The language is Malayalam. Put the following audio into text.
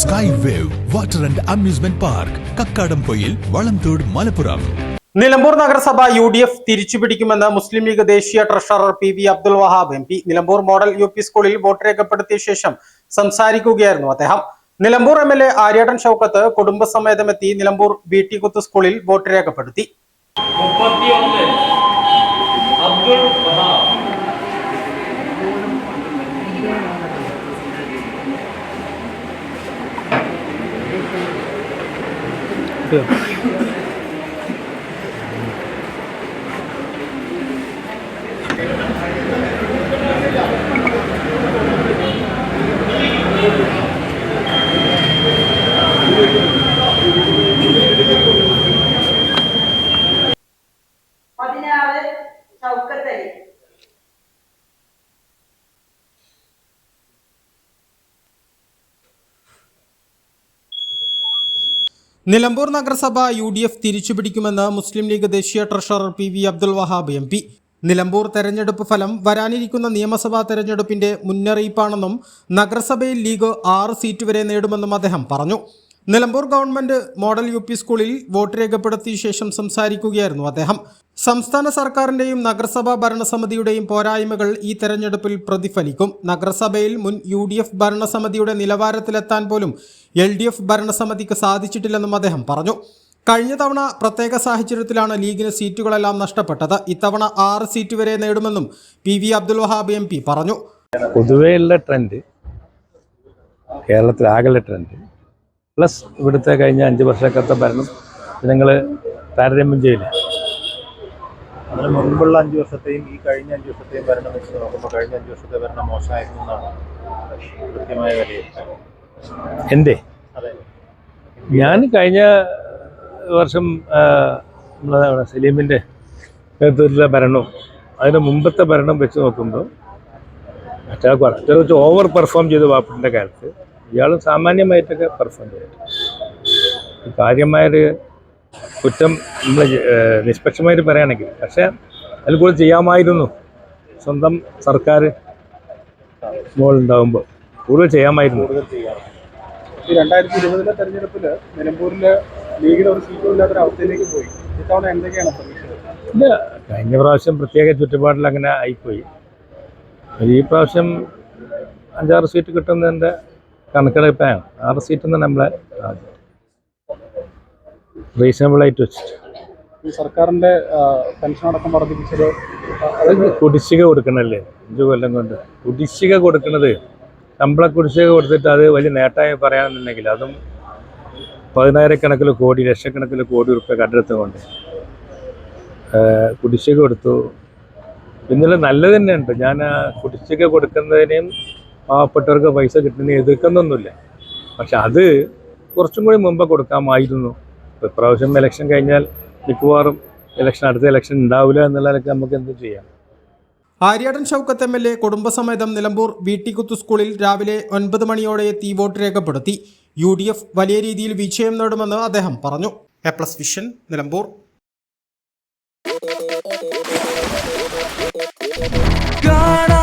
Water and amusement park Kakkadampoyil Valamthode Malappuram Nilambur നഗരസഭ യു ഡി എഫ് തിരിച്ചുപിടിക്കുമെന്ന് മുസ്ലിം ലീഗ് ദേശീയ treasurer P V Abdul Wahab M P. Nilambur model U P സ്കൂളിൽ വോട്ട് രേഖപ്പെടുത്തിയ ശേഷം സംസാരിക്കുകയായിരുന്നു അദ്ദേഹം. Nilambur M L A Aryadan Shoukath കുടുംബസമേതമെത്തി Nilambur B T കുത്ത് സ്കൂളിൽ വോട്ട് രേഖപ്പെടുത്തി. മുപ്പത്തിയൊന്ന് അബ്ദുൾ വഹാബ് പതിനാറ് നിലമ്പൂർ നഗരസഭ യു ഡി എഫ് തിരിച്ചുപിടിക്കുമെന്ന് മുസ്ലിം ലീഗ് ദേശീയ treasurer P V Abdul Wahab M P. Nilambur തെരഞ്ഞെടുപ്പ് ഫലം വരാനിരിക്കുന്ന നിയമസഭാ തെരഞ്ഞെടുപ്പിന്റെ മുന്നറിയിപ്പാണെന്നും നഗരസഭയിൽ ലീഗ് ആറ് സീറ്റ് വരെ നേടുമെന്നും അദ്ദേഹം പറഞ്ഞു. നിലമ്പൂർ ഗവൺമെന്റ് മോഡൽ യു സ്കൂളിൽ വോട്ട് രേഖപ്പെടുത്തിയ ശേഷം സംസാരിക്കുകയായിരുന്നു അദ്ദേഹം. സംസ്ഥാന സർക്കാരിന്റെയും നഗരസഭാ ഭരണസമിതിയുടെയും പോരായ്മകൾ ഈ തെരഞ്ഞെടുപ്പിൽ പ്രതിഫലിക്കും. നഗരസഭയിൽ മുൻ യു ഡി എഫ് ഭരണസമിതിയുടെ നിലവാരത്തിലെത്താൻ പോലും എൽ ഡി എഫ് ഭരണസമിതിക്ക് സാധിച്ചിട്ടില്ലെന്നും അദ്ദേഹം പറഞ്ഞു. കഴിഞ്ഞ തവണ പ്രത്യേക സാഹചര്യത്തിലാണ് ലീഗിന് സീറ്റുകളെല്ലാം നഷ്ടപ്പെട്ടത്. ഇത്തവണ ആറ് സീറ്റ് വരെ നേടുമെന്നും P V Abdul Wahab M P പറഞ്ഞു. പൊതുവെയുള്ള ട്രെൻഡ് കേരളത്തിലാകെയുള്ള ട്രെൻഡ് പ്ലസ് ഇവിടുത്തെ കഴിഞ്ഞ അഞ്ച് വർഷക്കാലത്തെ ഭരണം നിങ്ങൾ താരതമ്യം ചെയ്യില്ല. മുൻപുള്ള അഞ്ച് വർഷത്തെയും ഈ കഴിഞ്ഞ അഞ്ച് വർഷത്തെയും ഭരണം വെച്ച് നോക്കുമ്പോൾ കഴിഞ്ഞ അഞ്ച് വർഷത്തെ ഭരണം മോശമായിരുന്നു എന്നാണ് കൃത്യമായ വിലയിരുത്തൽ എന്തേ? അതെ. ഞാൻ കഴിഞ്ഞ വർഷം സലീമിന്റെ നേതൃത്വത്തിലെ ഭരണവും അതിന് മുമ്പത്തെ ഭരണം വെച്ച് നോക്കുമ്പോൾ മറ്റേ കുറച്ച് വെച്ച് ഓവർ പെർഫോം ചെയ്ത് വാപ്പിന്റെ കാലത്ത് ഇയാൾ സാമാന്യമായിട്ടൊക്കെ പെർഫോം ചെയ്തിട്ടുണ്ട്. കാര്യമായൊരു കുറ്റം നമ്മൾ നിഷ്പക്ഷമായിട്ട് പറയുകയാണെങ്കിൽ പക്ഷേ അതിൽ കൂടെ ചെയ്യാമായിരുന്നു. സ്വന്തം സർക്കാർ മുകളിലുണ്ടാകുമ്പോൾ കൂടുതൽ ചെയ്യാമായിരുന്നു. കൂടുതൽ ചെയ്യാം. ഈ രണ്ടായിരത്തി ഇരുപതിലെ തെരഞ്ഞെടുപ്പിൽ നിലമ്പൂരിലെ ലീഗിന് ഒരു സീറ്റും ഇല്ലാത്തൊരു അവസ്ഥയിലേക്ക് പോയി. ഇത്തവണ എന്തൊക്കെയാണ് പ്രതീക്ഷകൾ? ഇല്ല കഴിഞ്ഞ പ്രാവശ്യം പ്രത്യേക ചുറ്റുപാടിൽ അങ്ങനെ ആയിപ്പോയി. ഈ പ്രാവശ്യം അഞ്ചാറ് സീറ്റ് കിട്ടുന്നതിന്റെ കണക്കെടുപ്പാണ് ആറ് സീറ്റ് തന്നെ നമ്മളെ റീസണബിളായിട്ട് വെച്ചിട്ട്. സർക്കാരിന്റെ പെൻഷൻ അടക്കം വർദ്ധിപ്പിച്ചത് കുടിശ്ശിക കൊടുക്കണല്ലേ? അഞ്ചു കൊല്ലം കൊണ്ട്. കുടിശ്ശിക കൊടുക്കുന്നത് ശമ്പള കുടിശ്ശിക കൊടുത്തിട്ട് അത് വലിയ നേട്ടമായി പറയാമെന്നുണ്ടെങ്കിൽ അതും പതിനായിരക്കണക്കിന് കോടി ലക്ഷക്കണക്കിന് കോടി റുപ്യ കണ്ടെടുത്തുകൊണ്ട് കുടിശ്ശിക കൊടുത്തു. പിന്നുള്ള നല്ലത് തന്നെയുണ്ട്. ഞാൻ കുടിശ്ശിക കൊടുക്കുന്നതിനെയും പാവപ്പെട്ടവർക്ക് പൈസ കിട്ടുന്നതിനെ എതിർക്കുന്നൊന്നുമില്ല. പക്ഷെ അത് കുറച്ചും കൂടി മുമ്പ് കൊടുക്കാമായിരുന്നു. ഇപ്രാവശ്യം ഇലക്ഷൻ കഴിഞ്ഞാൽ മിക്കവാറും ഇലക്ഷൻ അടുത്ത ഇലക്ഷൻ ഉണ്ടാവില്ല എന്നുള്ളതൊക്കെ നമുക്ക് എന്ത് ചെയ്യാം. Aryadan Shoukath M L A കുടുംബസമേതം നിലമ്പൂർ വി ടി കുത്തു സ്കൂളിൽ രാവിലെ ഒൻപത് മണിയോടെ എത്തി വോട്ട് രേഖപ്പെടുത്തി. യു ഡി എഫ് വലിയ രീതിയിൽ വിജയം നേടുമെന്ന് അദ്ദേഹം പറഞ്ഞു. A plus vision Nilambur. കാണാ